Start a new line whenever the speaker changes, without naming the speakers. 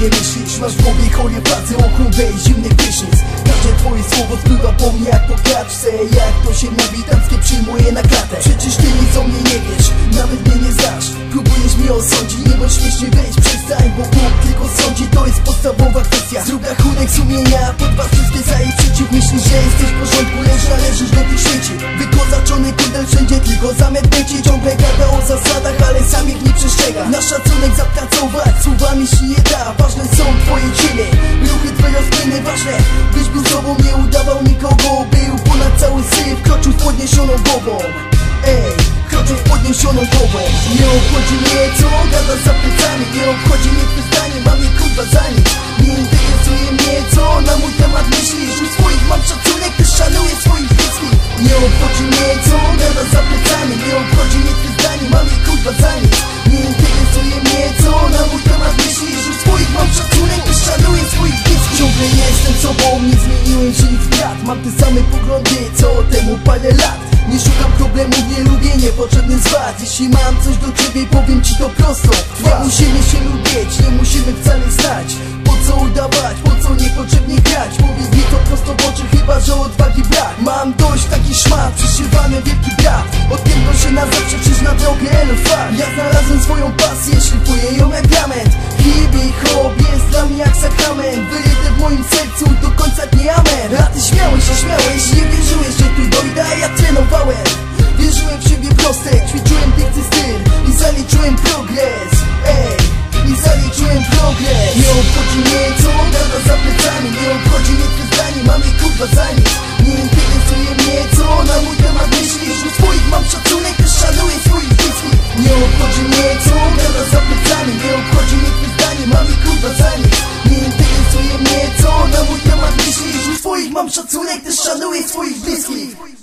nie myślisz Masz w głowie chore pracy, okrąg weź zimny prysznic Każde twoje słowo spływa po mnie jak po kaczce Jak to się mówi, damskie przyjmuje na klatę. Przecież ty nic o mnie nie wiesz, nawet mnie nie znasz. Próbujesz mnie osądzić, nie bądź śmiesznie weź Przestań, bo Bóg tylko sądzi, to jest podstawowa kwestia. Zrób rachunek sumienia, pod was wszystkie za i przeciw. Myślisz, że jesteś w porządku, lecz należysz do tych świeci. Wykozaczony kundel wszędzie, tylko zamiast ci Ciągle gada o zasadach, przestrzega Na szacunek zapracować, słowami się nie da. Ważne są twoje czyny, ruchy twoje rozpłyny Ważne, byś był sobą, nie udawał nikogo Był ponad cały syf, kroczył z podniesioną głową. Ej, kroczył z podniesioną głową. Nie obchodzi mnie, co gada za plecami. Nie jestem sobą, nie zmieniłem się nic brat Mam te same poglądy, co temu parę lat. Nie szukam problemów, nie lubię niepotrzebnych zwad Jeśli mam coś do ciebie, powiem ci to prosto. Nie musimy się lubić, nie musimy wcale stać. Po co udawać, po co niepotrzebnie grać? Powiedz mi to prosto w oczy, chyba że odwagi brak. Mam dość taki szmat, przyszywany wielki brat Od tego się na zawsze przyjść na drogę elefant Ja znalazłem sakrament Wyryte w moim sercu, do końca dnia amen. A ty śmiałeś się, śmiałeś, nie wierzyłeś, że tu dojdę, a ja trenowałem. Wierzyłem w siebie proste, ćwiczyłem piękny styl I zaliczyłem progres, ej. I zaliczyłem progres. Nie obchodzi mnie, co gada za plecami Nie obchodzi mnie twoje zdanie, mam je kurwa za nic. Nie like the Shah is for his biscuit.